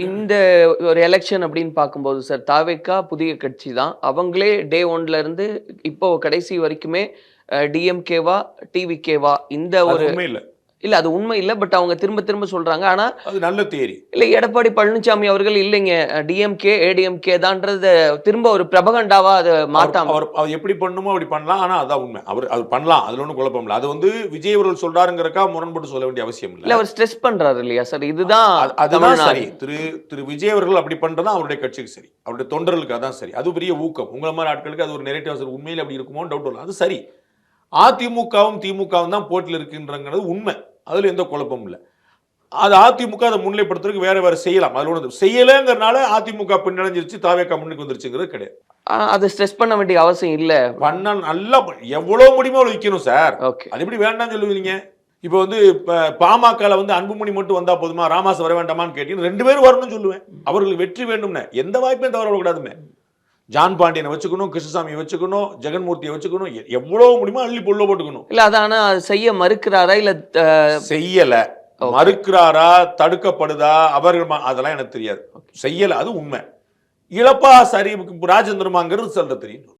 இந்த ஒரு எலெக்ஷன் அப்படின்னு பார்க்கும்போது சார் தாவேக்கா புதிய கட்சி தான் அவங்களே டே ஒன்ல இருந்து இப்போ கடைசி வரைக்குமே டிஎம்கேவா டிவிகேவா இந்த ஒரு இல்ல அது உண்மை இல்ல பட் அவங்க திரும்ப திரும்ப சொல்றாங்க. ஆனா அது நல்ல தேரி. இல்ல எடப்பாடி பழனிசாமி அவர்கள் இல்லைங்க. டிஎம்கே ஏடிஎம்கே தான்றத திரும்ப ஒரு பிரபகண்டாவா அதை மாத்தாம அவர் அவர் எப்படி பண்ணுமோ அப்படி பண்ணலாம். ஆனா அதான் உண்மை. அவர் அது பண்ணலாம். அதுல ஒன்றும் குழப்பம் இல்லை. அது வந்து விஜய் அவர்கள் சொல்றாருங்கிறக்கா முரண்பட்டு சொல்ல வேண்டிய அவசியம் இல்லை. இல்ல அவர் ஸ்ட்ரெஸ் பண்றாரு இல்லையா சார் இதுதான் அது- அதுதான். சரி. திரு திரு விஜய் அவர்கள் அப்படி பண்றதா அவருடைய கட்சிக்கு சரி. அவருடைய தொண்டர்களுக்கு அதான் சரி. அது பெரிய ஊக்கம். உங்களை மாதிரி ஆட்களுக்கு அது ஒரு நெரேட்டிவ் உண்மையில அப்படி இருக்குமோ டவுட் இல்லை அது சரி. அதிமுகவும் திமுகவும் தான் போட்டியில் இருக்குன்றங்கிறது உண்மை. அதுல எந்த குழப்பமும் இல்லை. அது அதிமுக அதை முன்னிலைப்படுத்துறதுக்கு வேற வேற செய்யலாம். அதுல ஒன்று செய்யலைங்கிறனால அதிமுக பின்னடைஞ்சிருச்சு தாவேக்கா முன்னுக்கு வந்துருச்சுங்கிறது கிடையாது. அதை ஸ்ட்ரெஸ் பண்ண வேண்டிய அவசியம் இல்ல. பண்ண நல்லா எவ்வளவு முடியுமோ அவ்வளவு விற்கணும் சார். ஓகே. அது எப்படி வேண்டாம்னு சொல்லுவீங்க? இப்போ வந்து இப்போ பாமகல வந்து அன்புமணி மட்டும் வந்தா போதுமா? ராமாஸ் வர வேண்டாமான்னு கேட்டீங்க ரெண்டு பேரும் வரணும்னு சொல்லுவேன். அவர்களுக்கு வெற்றி வேண்டும்னு. எந்த வாய்ப்பையும் தவற விடக்கூடாதுமே ஜான் பாண்டியனை வச்சுக்கணும் கிருஷ்ணசாமியை வச்சுக்கணும் ஜெகன்மூர்த்தியை வச்சுக்கணும் எவ்வளவு முடியுமோ அள்ளி புல்ல போட்டுக்கணும். இல்ல அது ஆனா அது செய்ய மறுக்கிறாரா இல்ல செய்யல. மறுக்கிறாரா தடுக்கப்படுதா அவர்கள் அதெல்லாம் எனக்கு தெரியாது. செய்யல அது உண்மை. இழப்பா சரி ராஜேந்திரமாங்கிறது சொல்ல தெரியும்.